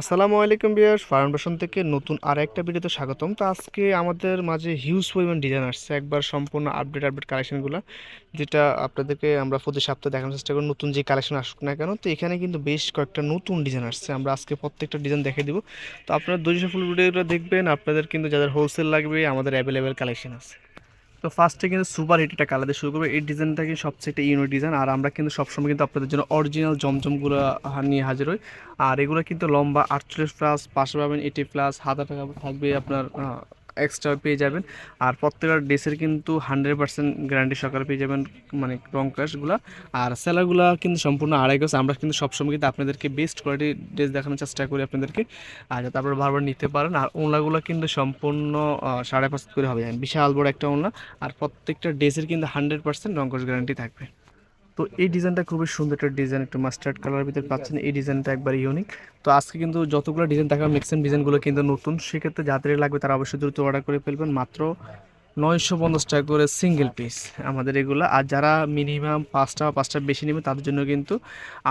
আসসালামু আলাইকুম বিয়ার্স ফাউন্ডেশন থেকে নতুন আর একটা ভিডিওতে স্বাগতম। তো আজকে আমাদের মাঝে হিউজ পরিমাণ ডিজাইন আসছে, একবার সম্পূর্ণ আপডেট আপডেট কালেকশনগুলো যেটা আপনাদেরকে আমরা প্রতি সপ্তাহে দেখানোর চেষ্টা করি নতুন যে কালেকশন আসুক না কেন। তো এখানে কিন্তু বেশ কয়েকটা নতুন ডিজাইন আসছে, আমরা আজকে প্রত্যেকটা ডিজাইন দেখে দিব। তো আপনারা দুই ফুল ভিডিওগুলো দেখবেন, আপনাদের কিন্তু যাদের হোলসেল লাগবে, আমাদের অ্যাভেলেবেল কালেকশন আছে। তো ফার্স্টে কিন্তু সুপার হিট একটা কালার দিয়ে শুরু করব। এই ডিজাইনটা কিন্তু সবচেয়ে একটা ইউনিক ডিজাইন আর আমরা কিন্তু সবসময় কিন্তু আপনাদের জন্য অরিজিনাল জমজমগুলো নিয়ে হাজির হই। আর এগুলো কিন্তু লম্বা আটচল্লিশ প্লাস পাশে পাবেন এইটি প্লাস হাজার টাকা থাকবে আপনার এক্সট্রা পেয়ে যাবেন। আর প্রত্যেকটা ড্রেসের কিন্তু হান্ড্রেড পার্সেন্ট গ্যারান্টি সকালে পেয়ে যাবেন মানে রং ক্রাশগুলো আর সেলারগুলো কিন্তু সম্পূর্ণ আড়াই গজ। আমরা কিন্তু সবসময় কিন্তু আপনাদেরকে বেস্ট কোয়ালিটির ড্রেস দেখানোর চেষ্টা করি আপনাদেরকে। আর যাতে আপনারা বারবার নিতে পারেন। আর ওনাগুলো কিন্তু সম্পূর্ণ সাড়ে পাঁচ করে হবে। বিশাল বড় একটা ওনা আর প্রত্যেকটা ড্রেসের কিন্তু হান্ড্রেড পার্সেন্ট রং গ্যারান্টি থাকবে। তো এই ডিজাইনটা খুবই সুন্দর একটা ডিজাইন একটু মাস্টার্ড কালারের ভিতরে পাচ্ছেন। এই ডিজাইনটা একবার ইউনিক তো আজকে কিন্তু যতগুলো ডিজাইন দেখা ম্যাক্সিমাম ডিজাইনগুলো কিন্তু নতুন। সেক্ষেত্রে যাদের লাগবে তারা অবশ্যই দ্রুত অর্ডার করে ফেলবেন। মাত্র নয়শো পঞ্চাশ টাকা করে সিঙ্গেল পিস আমাদের এগুলো। আর যারা মিনিমাম পাঁচটা পাঁচটা বেশি নেবে, তাদের জন্য কিন্তু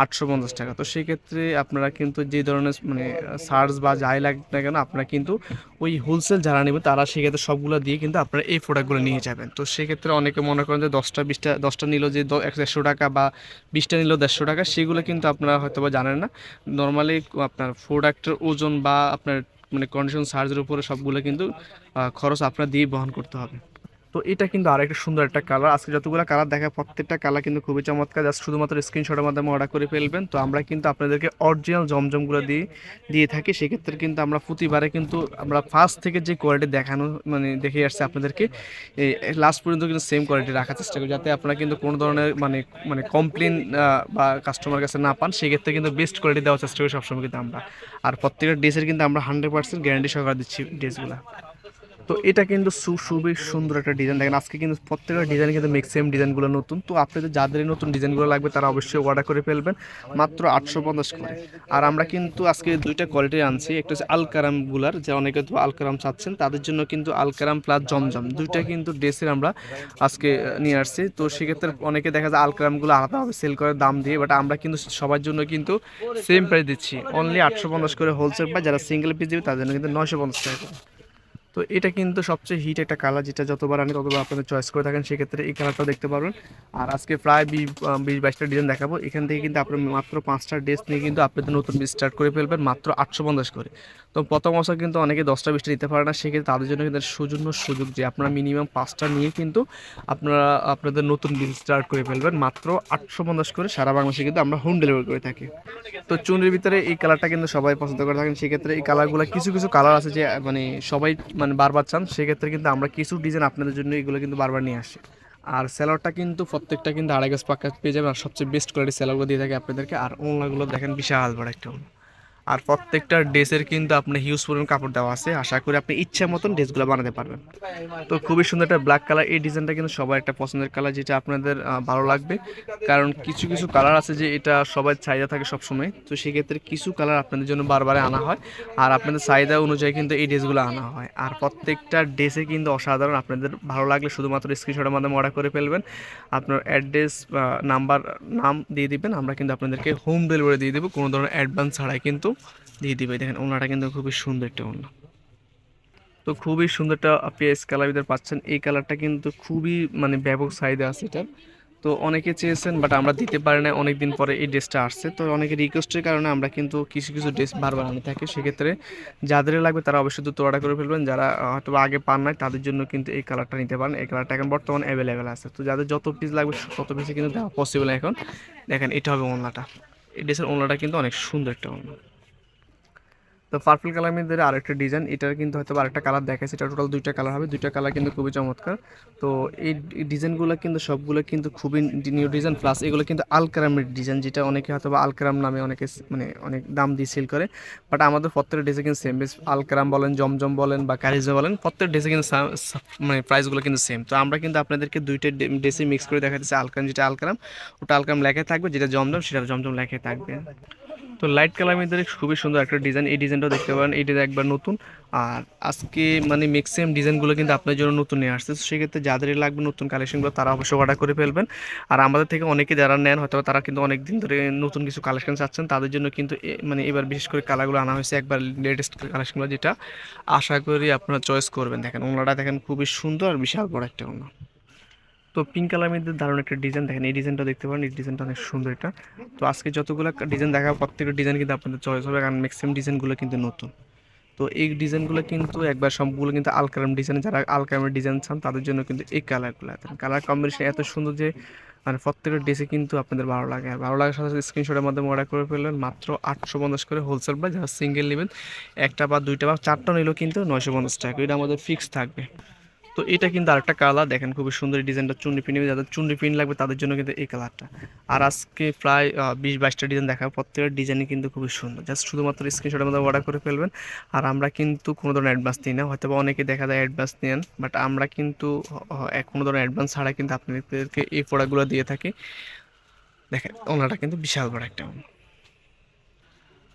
আটশো পঞ্চাশ টাকা। তো সেই ক্ষেত্রে আপনারা কিন্তু যে ধরনের মানে সার্চ বা যাই লাগবে না কেন, আপনারা কিন্তু ওই হোলসেল যারা নেবে, তারা সেক্ষেত্রে সবগুলো দিয়ে কিন্তু আপনারা এই প্রোডাক্টগুলো নিয়ে যাবেন। তো সেক্ষেত্রে অনেকে মনে করেন যে দশটা, বিশটা, দশটা নিল যে একশো টাকা বা বিশটা নিল দেড়শো টাকা, সেগুলো কিন্তু আপনারা হয়তো বা জানেন না। নর্মালি আপনার প্রোডাক্টের ওজন বা আপনার মানে কন্ডিশন চার্জের উপরে সবগুলো কিন্তু খরচ আপনার দিয়ে বহন করতে হবে। তো এটা কিন্তু আরেকটা সুন্দর একটা কালার আজকে যতগুলো কালার দেখা প্রত্যেকটা কালার কিন্তু খুবই চমৎকার। জাস্ট শুধুমাত্র স্ক্রিনশটের মাধ্যমে অর্ডার করে ফেলবেন। তো আমরা কিন্তু আপনাদেরকে অরিজিনাল জমজমগুলো দিয়ে দিয়ে থাকি। সেক্ষেত্রে কিন্তু আমরা প্রতিবারে কিন্তু আমরা ফার্স্ট থেকে যে কোয়ালিটি দেখানো মানে দেখে আসছে আপনাদেরকে লাস্ট পর্যন্ত কিন্তু সেম কোয়ালিটি রাখার চেষ্টা করি। যাতে আপনারা কিন্তু কোনো ধরনের মানে মানে কমপ্লেন বা কাস্টমার কাছে না পান, সেক্ষেত্রে কিন্তু বেস্ট কোয়ালিটি দেওয়ার চেষ্টা করি সবসময় কিন্তু আমরা। আর প্রত্যেকটা ড্রেসের কিন্তু আমরা হান্ড্রেড পার্সেন্ট গ্যারান্টি সহকারে দিচ্ছি ড্রেসগুলো তো এটা কিন্তু খুবই সুন্দর একটা ডিজাইন দেখেন, আজকে কিন্তু প্রত্যেকটা ডিজাইন কিন্তু ম্যাক্সিমাম ডিজাইনগুলো নতুন। তো আপনাদের যাদের নতুন ডিজাইনগুলো লাগবে, তারা অবশ্যই অর্ডার করে ফেলবেন, মাত্র আটশো পঞ্চাশ করে। আর আমরা কিন্তু আজকে দুইটা কোয়ালিটি আনছি। একটা হচ্ছে আলকারামগুলার যে অনেকে তো আলকারাম চাচ্ছেন, তাদের জন্য কিন্তু আলকারাম প্লাস জমজম দুইটা কিন্তু ড্রেসের আমরা আজকে নিয়ে আসছি। তো সেক্ষেত্রে অনেকে দেখা যায় আলকারামগুলো আলাদাভাবে সেল করে দাম দিয়ে বাট আমরা কিন্তু সবার জন্য কিন্তু সেম প্রাইস দিচ্ছি। অনলি আটশো পঞ্চাশ করে হোলসেল প্রাইস যারা সিঙ্গেল পিস দেবে, তাদের জন্য কিন্তু নয়শো পঞ্চাশ টাকা। তো এটা কিন্তু সবচেয়ে হিট একটা কালার যেটা যতবার আনি ততবার আপনাদের চয়েস করে থাকেন, সেক্ষেত্রে এই কালারটাও দেখতে পারবেন। আর আজকে প্রায় বিশ বাইশটা ডিজাইন দেখাবো। এখান থেকে কিন্তু আপনার মাত্র পাঁচটা ড্রেস নিয়ে কিন্তু আপনাদের নতুন স্টার্ট করে ফেলবেন, মাত্র আটশো পঞ্চাশ করে। তো প্রথম অবস্থা কিন্তু অনেকে দশটা, বিশটা নিতে পারে না, সেক্ষেত্রে তাদের জন্য কিন্তু সুজন্য সুযোগ যে আপনারা মিনিমাম পাঁচটা নিয়ে কিন্তু আপনারা, আপনাদের নতুন বিজনেস স্টার্ট করে ফেলবেন, মাত্র আটশো পঞ্চাশ করে। সারা বাংলাদেশে কিন্তু আমরা হোম ডেলিভারি করে থাকি। তো চুনের ভিতরে এই কালারটা কিন্তু সবাই পছন্দ করে থাকেন, সেক্ষেত্রে এই কালারগুলো কিছু কিছু কালার আছে যে মানে সবাই মানে বারবার চান, সেক্ষেত্রে কিন্তু আমরা কিছু ডিজাইন আপনাদের জন্য এগুলো কিন্তু বারবার নিয়ে আসি আর স্যালাডটা কিন্তু প্রত্যেকটা কিন্তু আড়াই গাছ পাকা পেয়ে যাবেন, আর সবচেয়ে বেস্ট কোয়ালিটি স্যালাডগুলো দিয়ে থাকে আপনাদেরকে আর ওনাগুলো দেখেন বিশাল বড় একটা। আর প্রত্যেকটা ড্রেসের কিন্তু আপনার হিউজ পরিমাণ কাপড় দেওয়া আছে। আশা করি আপনি ইচ্ছা মতন ড্রেসগুলো বানাতে পারবেন। তো খুবই সুন্দর একটা ব্ল্যাক কালার এই ডিজাইনটা কিন্তু সবার একটা পছন্দের কালার যেটা আপনাদের ভালো লাগবে। কারণ কিছু কিছু কালার আছে যে এটা সবার চাহিদা থাকে সবসময়। তো সেক্ষেত্রে কিছু কালার আপনাদের জন্য বারবার আনা হয়। আর আপনাদের চাহিদা অনুযায়ী কিন্তু এই ড্রেসগুলো আনা হয়। আর প্রত্যেকটা ড্রেসে কিন্তু অসাধারণ আপনাদের ভালো লাগলে শুধুমাত্র স্ক্রিনশটের মাধ্যমে অর্ডার করে ফেলবেন। আপনার অ্যাড্রেস নাম্বার নাম দিয়ে দিবেন। আমরা কিন্তু আপনাদেরকে হোম ডেলিভারি দিয়ে দেবো। কোনো ধরনের অ্যাডভান্স ছাড়াই কিন্তু দিয়ে দিবে দেখেন ওনাটা কিন্তু খুবই সুন্দর একটা ওনা তো খুবই সুন্দরটা পেস কালার ভিতরে পাচ্ছেন। এই কালারটা কিন্তু খুবই মানে ব্যাপক চাহিদা আছে এটার তো অনেকে চেয়েছেন বাট আমরা দিতে পারি না অনেক দিন পরে এই ড্রেসটা আসছে। তো অনেকে রিকোয়েস্টের কারণে আমরা কিন্তু কিছু কিছু ড্রেস বারবার আনি থাকি। সেক্ষেত্রে যাদের লাগবে তারা অবশ্যই দ্রুত অর্ডার করে ফেলবেন। যারা হয়তো আগে পান নাই, তাদের জন্য কিন্তু এই কালারটা নিতে পারেন। এই কালারটা এখন বর্তমানে অ্যাভেলেবেল আছে। তো যাদের যত পিস লাগবে, তত পিসে কিন্তু দেওয়া পসিবল এখন। দেখেন, এটা হবে ওনলাটা এই ড্রেসের ওনলাটা কিন্তু অনেক সুন্দর একটা ওনলা তো পার্পল কালার মধ্যে আরেকটা ডিজাইন এটার কিন্তু হয়তো আরেকটা কালার দেখাচ্ছে এটা টোটাল দুইটা কালার হবে, দুইটা কালার কিন্তু খুবই চমৎকার। তো এই ডিজাইনগুলো কিন্তু, সবগুলো কিন্তু খুবই নিউ ডিজাইন প্লাস এগুলো কিন্তু আলকারামের ডিজাইন যেটা অনেকে হয়তো বা আলকারাম নামে অনেকে মানে অনেক দাম দিয়ে সেল করে। বাট আমাদের প্রত্যেকটা ড্রেসে কিন্তু সেম বেশ আলকারাম বলেন, জমজম বলেন বা কারিজা বলেন প্রত্যেক ড্রেসে কিন্তু মানে প্রাইসগুলো কিন্তু সেম তো আমরা কিন্তু আপনাদেরকে দুইটা ড্রেসে মিক্স করে দেখাচ্ছি আলকারাম যেটা আলকারাম ওটা আলকারাম লেখায় থাকবে, যেটা জমজম, সেটা জমজম লেখায় থাকবে। তো লাইট কালার মধ্যে খুবই সুন্দর একটা ডিজাইন এই ডিজাইনটাও দেখতে পারেন ডিজাইন একবার নতুন। আর আজকে মানে ম্যাক্সিমাম ডিজাইনগুলো কিন্তু আপনার জন্য নতুন নিয়ে আসছে। সেক্ষেত্রে যাদের লাগবে নতুন কালেকশনগুলো তারা অবশ্যই অর্ডার করে ফেলবেন। আর আমাদের থেকে অনেকে যারা নেন হয়তো তারা কিন্তু অনেক দিন ধরে নতুন কিছু কালেকশন চাচ্ছেন, তাদের জন্য কিন্তু মানে এবার বিশেষ করে কালারগুলো আনা হয়েছে একবার লেটেস্ট কালেকশনগুলো যেটা। আশা করি আপনারা চয়েস করবেন। দেখেন ওনাটা দেখেন খুবই সুন্দর আর বিশাল বড় একটা ওনা। তো পিঙ্ক কালার মধ্যে দারুণ একটা ডিজাইন দেখেন। এই ডিজাইনটা দেখতে পারেন, এই ডিজাইনটা অনেক সুন্দর এটা। তো আজকে যতগুলো ডিজাইন দেখা, প্রত্যেকটা ডিজাইন কিন্তু আপনাদের চয়েস হবে কারণ ম্যাক্সিমাম ডিজাইনগুলো কিন্তু নতুন। তো এই ডিজাইনগুলো কিন্তু একবার সবগুলো কিন্তু আলকারাম ডিজাইন যারা আলকারামের ডিজাইন চান, তাদের জন্য কিন্তু এই কালারগুলো কালার কম্বিনেশন এত সুন্দর যে মানে প্রত্যেকটা ড্রেসে কিন্তু আপনাদের ভালো লাগে। আর ভালো লাগার সাথে সাথে স্ক্রিনশটের মাধ্যমে অর্ডার করে ফেললেন মাত্র আটশো পঞ্চাশ করে হোলসেল বা যারা সিঙ্গেল নেবেন, একটা বা দুইটা বা চারটা নিলেও কিন্তু নয়শো পঞ্চাশ টাকা। এটা আমাদের ফিক্স থাকবে। তো এটা কিন্তু আরেকটা কালার দেখেন খুবই সুন্দর ডিজাইনটা চুন্ডি পিন যাদের চুন্ডি পিন লাগবে তাদের জন্য কিন্তু এই কালারটা আর আজকে প্রায় বিশ বাইশটা ডিজাইন দেখাবো, প্রত্যেকটা ডিজাইনই কিন্তু খুবই সুন্দর। জাস্ট শুধুমাত্র স্ক্রিনশটের মধ্যে অর্ডার করে ফেলবেন। আর আমরা কিন্তু কোনো ধরনের অ্যাডভান্স নিই না, হয়তো অনেকে দেখা যায় অ্যাডভান্স নেন বাট আমরা কিন্তু কোনো ধরনের অ্যাডভান্স ছাড়া কিন্তু আপনাদেরকে এই প্রোডাক্টগুলো দিয়ে থাকি। দেখেন, ওনাটা কিন্তু বিশাল বড় একটা।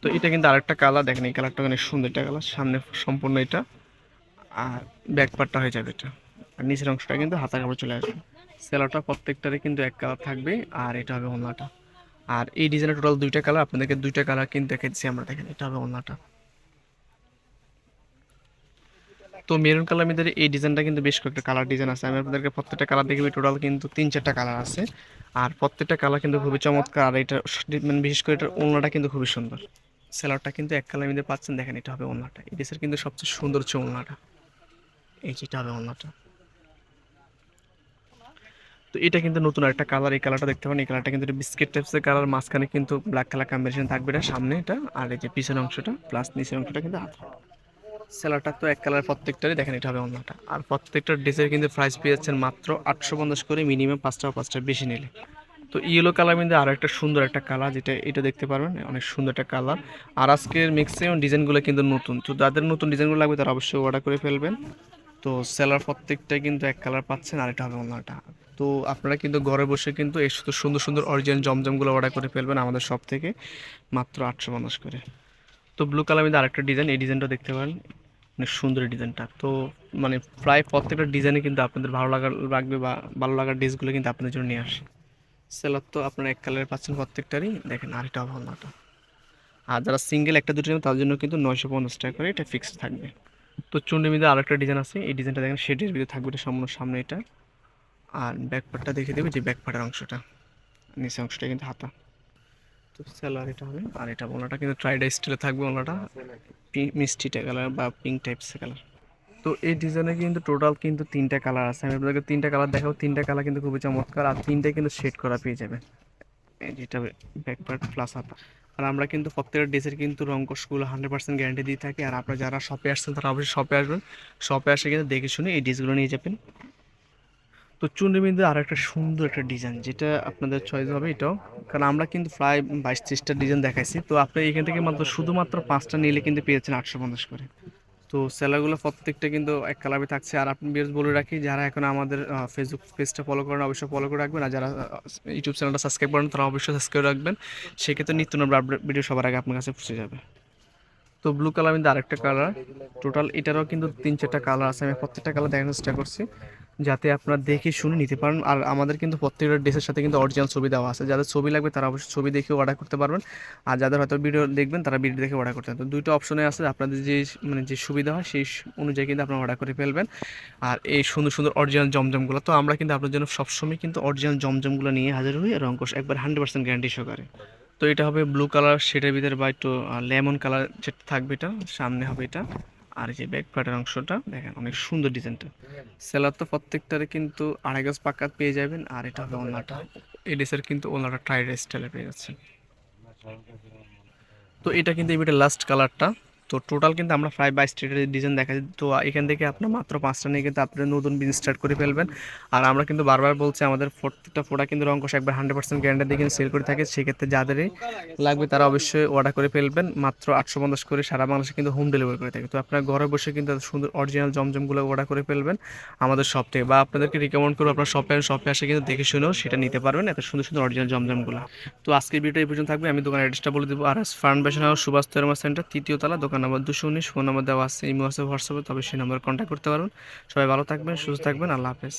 তো এটা কিন্তু আরেকটা কালার দেখেন এই কালারটা অনেক সুন্দর একটা কালার সামনে সম্পূর্ণ এটা। আর ব্যাক পার্টটা হয়ে যাবে এটা। আর নিচের অংশটা কিন্তু হাতা কাপড় চলে আসবে। সেলারটা প্রত্যেকটারে কিন্তু এক কালার থাকবে, আর এটা হবে ওনাটা আর এই ডিজাইনের টোটাল দুইটা কালার আপনাদেরকে দুইটা কালার কিন্তু দেখেছি আমরা। দেখেন, এটা হবে ওনাটা তো মেরুন কালার মধ্যে এই ডিজাইনটা কিন্তু বেশ কয়েকটা কালার ডিজাইন আছে। আমি আপনাদেরকে প্রত্যেকটা কালার দেখবি টোটাল কিন্তু তিন চারটা কালার আছে। আর প্রত্যেকটা কালার কিন্তু খুবই চমৎকার। আর এটা মানে বিশেষ করে এটার ওনাটা কিন্তু খুবই সুন্দর। সেলারটা কিন্তু এক কালার মধ্যে পাচ্ছেন। দেখেন, এটা হবে ওনাটা এই ড্রেসের কিন্তু সবচেয়ে সুন্দর হচ্ছে ওনাটা এই যেটা হবে ওনাটা তো এটা কিন্তু নতুন একটা কালার এই কালারটা দেখতে পারেন, এই কালারটা কিন্তু বিস্কিট টাইপসের কালার মাঝখানে কিন্তু ব্ল্যাক কালার কম্বিনেশন থাকবে এটা, সামনে এটা, আর এই যে পিছনের অংশটা প্লাস নিচের অংশটা কিন্তু হাত সেলারটা তো এক কালার প্রত্যেকটারই, দেখেন এটা হবে অন্যটা আর প্রত্যেকটা ড্রেসের কিন্তু প্রাইস পেয়ে যাচ্ছেন মাত্র আটশো পঞ্চাশ করে মিনিমাম পাঁচটা পাঁচটা বেশি নিলে। তো ইয়েলো কালার কিন্তু আরও একটা সুন্দর একটা কালার যেটা এটা দেখতে পারবেন, অনেক সুন্দর একটা কালার আর আজকের ম্যাক্সিমাম ডিজাইনগুলো কিন্তু নতুন, তো যাদের নতুন ডিজাইনগুলো লাগবে তারা অবশ্যই অর্ডার করে ফেলবেন। তো সেলার প্রত্যেকটাই কিন্তু এক কালার পাচ্ছেন, আর এটা হবে অন্যটা তো আপনারা কিন্তু ঘরে বসে কিন্তু এই শুধু সুন্দর সুন্দর অরিজিনাল জমজমগুলো অর্ডার করে ফেলবেন আমাদের সব থেকে, মাত্র আটশো মানুষ করে। তো ব্লু কালার মধ্যে আরেকটা ডিজাইন এই ডিজাইনটা দেখতে পারেন। অনেক সুন্দর ডিজাইনটা তো মানে প্রায় প্রত্যেকটা ডিজাইনে কিন্তু আপনাদের ভালো লাগার, লাগবে বা ভালো লাগার ড্রেসগুলো কিন্তু আপনাদের জন্য নিয়ে আসে। সেলার তো আপনারা এক কালারের পাচ্ছেন প্রত্যেকটারই। দেখেন, আর এটা ভালোটা আর যারা সিঙ্গেল একটা দুটো নেবেন তার জন্য কিন্তু নয়শো পঞ্চাশ টাকা করে এটা ফিক্সড থাকবে। তো চুন্ডির মধ্যে আরেকটা ডিজাইন আছে। এই ডিজাইনটা দেখেন শেডের ভিতরে থাকবে, এটা সম্পূর্ণ সামনে এটা। আর ব্যাক পার্টটা দেখে দেবে যে ব্যাক পার্টের অংশটা। নিচে অংশটা কিন্তু হাতা। তো সেলার এটা হবে। আর এটা ওনাটা কিন্তু ট্রাইডা স্টাইলে থাকবে ওনাটা। মিষ্টিটা কালার বা পিঙ্ক টাইপসের কালার তো এই ডিজাইনে কিন্তু টোটাল কিন্তু তিনটা কালার আছে। আমি আপনাদেরকে তিনটা কালার দেখাবো। তিনটা কালার কিন্তু খুবই চমৎকার। আর তিনটাই কিন্তু শেড করা পেয়ে যাবে। যেটা ব্যাক পার্ট প্লাস হাতা আর আমরা কিন্তু প্রত্যেকটা ডেসের কিন্তু রং হান্ড্রেড পার্সেন্ট গ্যারান্টি দিয়ে থাকি। আর আপনারা যারা শপে আসছেন, তারা অবশ্যই শপে আসবেন। শপে আসে কিন্তু দেখে শুনে এই ডিসগুলো নিয়ে যাবেন। তো চুনরি মধ্যে আর একটা সুন্দর একটা ডিজাইন যেটা আপনাদের চয়েস হবে এটাও। কারণ আমরা কিন্তু প্রায় বাইশ ত্রিশটা ডিজাইন দেখাইছি। তো আপনি এখান থেকে মাত্র শুধুমাত্র পাঁচটা নিলে কিন্তু পেয়েছেন আটশো পঞ্চাশ করে। তো সেলারগুলো প্রত্যেকটা কিন্তু এক কালারে থাকছে। আর আপনি বিয়ার্স বলে রাখি, যারা এখন আমাদের ফেসবুক পেজটা ফলো করেন, অবশ্যই ফলো করে রাখবেন। আর যারা ইউটিউব চ্যানেলটা সাবস্ক্রাইব করেন, তারা অবশ্যই সাবস্ক্রাইব রাখবেন। সেক্ষেত্রে নিত্য নতুন ভিডিও সবার আগে আপনার কাছে পৌঁছে যাবে। তো ব্লু কালার কিন্তু আরেকটা কালার টোটাল এটারও কিন্তু তিন চারটা কালার আছে। আমি প্রত্যেকটা কালার দেখানোর চেষ্টা করছি। যাতে আপনারা দেখে শুনে নিতে পারেন। আর আমাদের কিন্তু প্রত্যেকটা ড্রেসের সাথে কিন্তু অরিজিনাল ছবি দেওয়া আছে। যাদের ছবি লাগবে তারা অবশ্যই ছবি দেখে অর্ডার করতে পারবেন। আর যাদের হয়তো ভিডিও দেখবেন, তারা ভিডিও দেখে অর্ডার করতে পারবেন। তো দুইটা অপশনে আছে আপনাদের যে মানে যে সুবিধা হয়, সেই অনুযায়ী কিন্তু আপনারা অর্ডার করে ফেলবেন। আর এই সুন্দর সুন্দর অরিজিনাল জমজমগুলো, তো আমরা কিন্তু আপনার জন্য সবসময় কিন্তু অরিজিনাল জমজমগুলো নিয়ে হাজির হই। আর অঙ্কশ একবার হান্ড্রেড পার্সেন্ট গ্যারান্টি সহকারে তো এটা হবে ব্লু কালার সেটার ভিতরে বা একটু লেমন কালার যেটা থাকবে এটা, সামনে হবে এটা। আর যে ব্যাক পার্টের অংশটা দেখেন অনেক সুন্দর ডিজাইনটা সেলার তো প্রত্যেকটারে কিন্তু আড়াই গাছ পাকা পেয়ে যাবেন আর এটা হবে ওনাটা। এই ড্রেসের কিন্তু ওনাটা ট্রাইড স্টাইলে পেয়ে যাচ্ছেন। তো এটা কিন্তু এই লাস্ট কালারটা তো টোটাল কিন্তু আমরা প্রায় বাইশ টাকার ডিজাইন দেখাচ্ছি। তো এখান থেকে আপনার মাত্র পাঁচটা নিয়ে কিন্তু আপনারা নতুন বিজনেস স্টার্ট করে ফেলবেন। আর আমরা কিন্তু বারবার বলছি, আমাদের প্রত্যেকটা ফোটা কিন্তু রঙ্কশ একবার হান্ড্রেড পার্সেন্ট গ্যারান্টি দিয়ে কিন্তু সেল করে থাকে। সেক্ষেত্রে যাদেরই লাগবে তারা অবশ্যই অর্ডার করে ফেলবেন। মাত্র আটশো পঞ্চাশ করে সারা বাংলাদেশে কিন্তু হোম ডেলিভারি করে থাকে। তো আপনার ঘরে বসে কিন্তু সুন্দর অরিজিনাল জমজমগুলো অর্ডার করে ফেলবেন আমাদের শপ থেকে। বা আপনাদেরকে রিকমেন্ড করব, আপনার শপে শপে আসে কিন্তু দেখে শুনেও সেটা নিতে পারবেন এত সুন্দর সুন্দর অরিজিনাল জমজমগুলো। তো আজকের ভিডিও এই পর্যন্ত থাকবে। আমি দোকানের অ্যাড্রেসটা বলে দেবো। আর ফাউন্ডেশন হাউস, সুভাষ সেন্টার তৃতীয় তলা, দোকান নম্বর দুশো উনিশ, ফোন নম্বর দেওয়া আছে, ইমো আছে, হোয়াটসঅ্যাপে, তবে সেই নাম্বার কন্ট্যাক্ট করতে পারবেন। সবাই ভালো থাকবেন, সুস্থ থাকবেন, আল্লাহ হাফেজ।